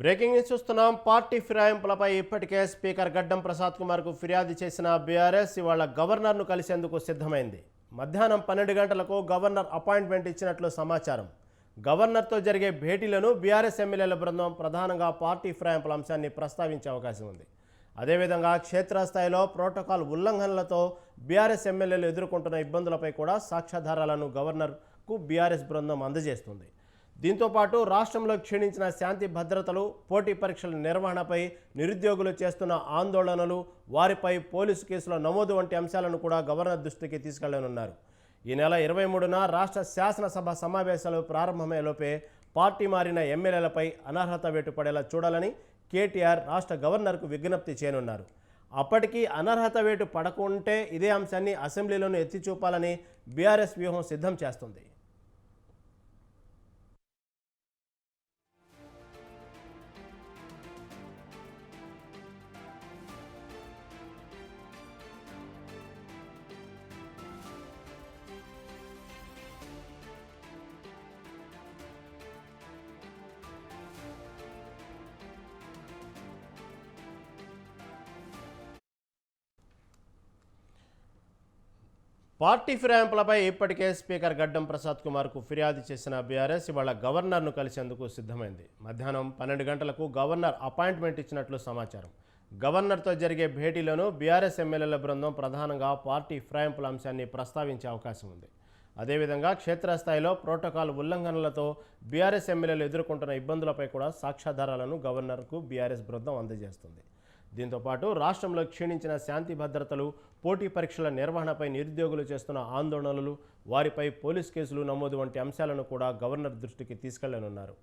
Breaking news చూస్తున్నాం. Party ఫిరాయింపులపై ఇప్పటికే స్పీకర్ గడ్డం ప్రసాద్ కుమార్కు ఫిర్యాదు చేసిన బీఆర్ఎస్ ఇవాళ గవర్నర్ను కలిసేందుకు సిద్ధమైంది. మధ్యాహ్నం పన్నెండు గంటలకు గవర్నర్ అపాయింట్మెంట్ ఇచ్చినట్లు సమాచారం. గవర్నర్తో జరిగే భేటీలను బీఆర్ఎస్ ఎమ్మెల్యేల బృందం ప్రధానంగా పార్టీ ఫిరాయింపుల అంశాన్ని ప్రస్తావించే అవకాశం ఉంది. అదేవిధంగా క్షేత్రస్థాయిలో ప్రోటోకాల్ ఉల్లంఘనలతో బీఆర్ఎస్ ఎమ్మెల్యేలు ఎదుర్కొంటున్న ఇబ్బందులపై కూడా సాక్ష్యాధారాలను గవర్నర్కు బీఆర్ఎస్ బృందం అందజేస్తుంది. దీంతో పాటు రాష్ట్రంలో క్షీణించిన శాంతి భద్రతలు పోటీ పరీక్షల నిర్వహణపై నిరుద్యోగులు చేస్తున్న ఆందోళనలు వారిపై పోలీసు కేసుల నమోదు వంటి అంశాలను కూడా గవర్నర్ దృష్టికి తీసుకెళ్ళనున్నారు. ఈ నెల ఇరవై మూడున రాష్ట్ర శాసనసభ సమావేశాలు ప్రారంభమయ్యేలోపే పార్టీ మారిన ఎమ్మెల్యేలపై అనర్హత వేటు పడేలా చూడాలని కేటీఆర్ రాష్ట్ర గవర్నర్కు విజ్ఞప్తి చేయనున్నారు. అప్పటికీ అనర్హత వేటు పడకుంటే ఇదే అంశాన్ని అసెంబ్లీలోనూ ఎత్తి చూపాలని బీఆర్ఎస్ వ్యూహం సిద్ధం చేస్తుంది. పార్టీ ఫిరాయింపులపై ఇప్పటికే స్పీకర్ గడ్డం ప్రసాద్ కుమార్కు ఫిర్యాదు చేసిన బీఆర్ఎస్ ఇవాళ గవర్నర్ను కలిసేందుకు సిద్ధమైంది. మధ్యాహ్నం పన్నెండు గంటలకు గవర్నర్ అపాయింట్మెంట్ ఇచ్చినట్లు సమాచారం. గవర్నర్తో జరిగే భేటీలోనూ బీఆర్ఎస్ ఎమ్మెల్యేల బృందం ప్రధానంగా పార్టీ ఫిరాయింపుల అంశాన్ని ప్రస్తావించే అవకాశం ఉంది. అదేవిధంగా క్షేత్రస్థాయిలో ప్రోటోకాల్ ఉల్లంఘనలతో బీఆర్ఎస్ ఎమ్మెల్యేలు ఎదుర్కొంటున్న ఇబ్బందులపై కూడా సాక్ష్యాధారాలను గవర్నర్కు బీఆర్ఎస్ బృందం అందజేస్తుంది. దీంతో పాటు రాష్ట్రంలో క్షీణించిన శాంతి భద్రతలు పోటీ పరీక్షల నిర్వహణపై నిరుద్యోగులు చేస్తున్న ఆందోళనలు వారిపై పోలీస్ కేసులు నమోదు వంటి అంశాలను కూడా గవర్నర్ దృష్టికి తీసుకెళ్ళనున్నారు.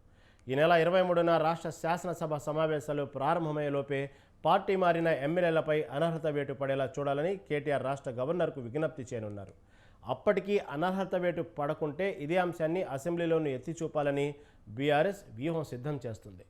ఈ నెల ఇరవై మూడున రాష్ట్ర శాసనసభ సమావేశాలు ప్రారంభమయ్యేలోపే పార్టీ మారిన ఎమ్మెల్యేలపై అనర్హత వేటు పడేలా చూడాలని కేటీఆర్ రాష్ట్ర గవర్నర్కు విజ్ఞప్తి చేయనున్నారు. అప్పటికీ అనర్హత వేటు పడకుంటే ఇదే అంశాన్ని అసెంబ్లీలోనూ ఎత్తి చూపాలని బీఆర్ఎస్ వ్యూహం సిద్ధం చేస్తుంది.